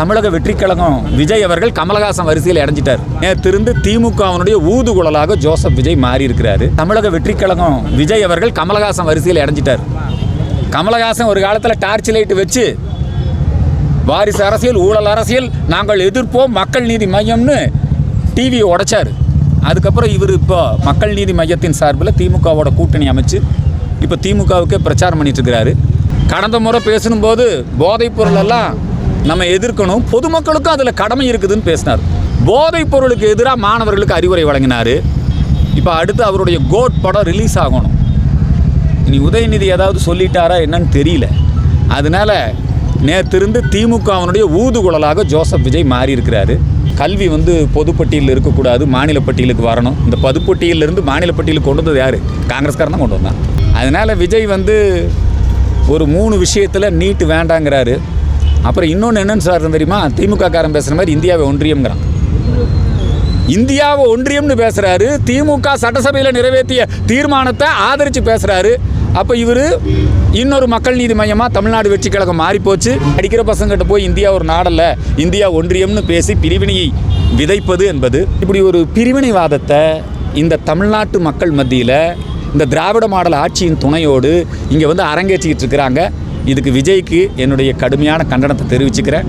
தமிழக வெற்றி கழகம் விஜய் அவர்கள் கமலஹாசன் வரிசையில் இடைஞ்சிட்டார் நேற்றிருந்து திமுகவினுடைய ஊதுகுழலாக ஜோசப் விஜய் மாறி இருக்கிறாரு தமிழக வெற்றி கழகம் விஜய் அவர்கள் கமலஹாசன் வரிசையில் இறஞ்சிட்டார் கமலஹாசன் ஒரு காலத்தில் டார்ச் லைட் வச்சு வாரிசு அரசியல் ஊழல் அரசியல் நாங்கள் எதிர்ப்போம் மக்கள் நீதி மையம்னு டிவியை உடைச்சார். அதுக்கப்புறம் இவர் இப்போ மக்கள் நீதி மையத்தின் சார்பில் திமுகவோட கூட்டணி அமைச்சு இப்போ திமுகவுக்கே பிரச்சாரம் பண்ணிட்டு இருக்கிறாரு. கடந்த முறை பேசணும்போது போதைப் பொருள் எல்லாம் நம்ம எதிர்க்கணும். பொதுமக்களுக்கும் அதில் கடமை இருக்குதுன்னு பேசினார். போதைப் பொருளுக்கு எதிராக மாணவர்களுக்கு அறிவுரை வழங்கினார். இப்போ அடுத்து அவருடைய கோட் படம் ரிலீஸ் ஆகணும். இனி உதயநிதி ஏதாவது சொல்லிட்டாரா என்னன்னு தெரியல. அதனால நேற்றிருந்து திமுகவினுடைய ஊதுகுழலாக ஜோசப் விஜய் மாறி இருக்கிறாரு கல்வி வந்து பொதுப்பட்டியலில் இருக்கக்கூடாது மாநில பட்டியலுக்கு வரணும். இந்த பொதுப்பட்டியலிருந்து மாநில பட்டியலுக்கு கொண்டு வந்தது யார்? காங்கிரஸ்காரன் தான் கொண்டு வந்தான். அதனால் விஜய் வந்து ஒரு மூணு விஷயத்தில் நீட்டு வேண்டாங்கிறாரு. அப்புறம் இன்னொன்று என்னன்னு சார் தெரியுமா? திமுக காரன் பேசுகிற மாதிரி இந்தியாவை ஒன்றியம்ங்கிறான். இந்தியாவை ஒன்றியம்னு பேசுகிறாரு திமுக சட்டசபையில் நிறைவேற்றிய தீர்மானத்தை ஆதரித்து பேசுகிறாரு அப்போ இவர் இன்னொரு மக்கள் நீதி மையமாக தமிழ்நாடு வெற்றி கழகம் மாறிப்போச்சு. அடிக்கிற பசங்கிட்ட போய் இந்தியா ஒரு நாடல்ல இந்தியா ஒன்றியம்னு பேசி பிரிவினையை விதைப்பது என்பது. இப்படி ஒரு பிரிவினைவாதத்தை இந்த தமிழ்நாட்டு மக்கள் மத்தியில் இந்த திராவிட மாடல் ஆட்சியின் துணையோடு இங்கே வந்து அரங்கேற்றிக்கிட்டு இருக்கிறாங்க. இதுக்கு விஜய்க்கு என்னுடைய கடுமையான கண்டனத்தை தெரிவிச்சுக்கிறேன்.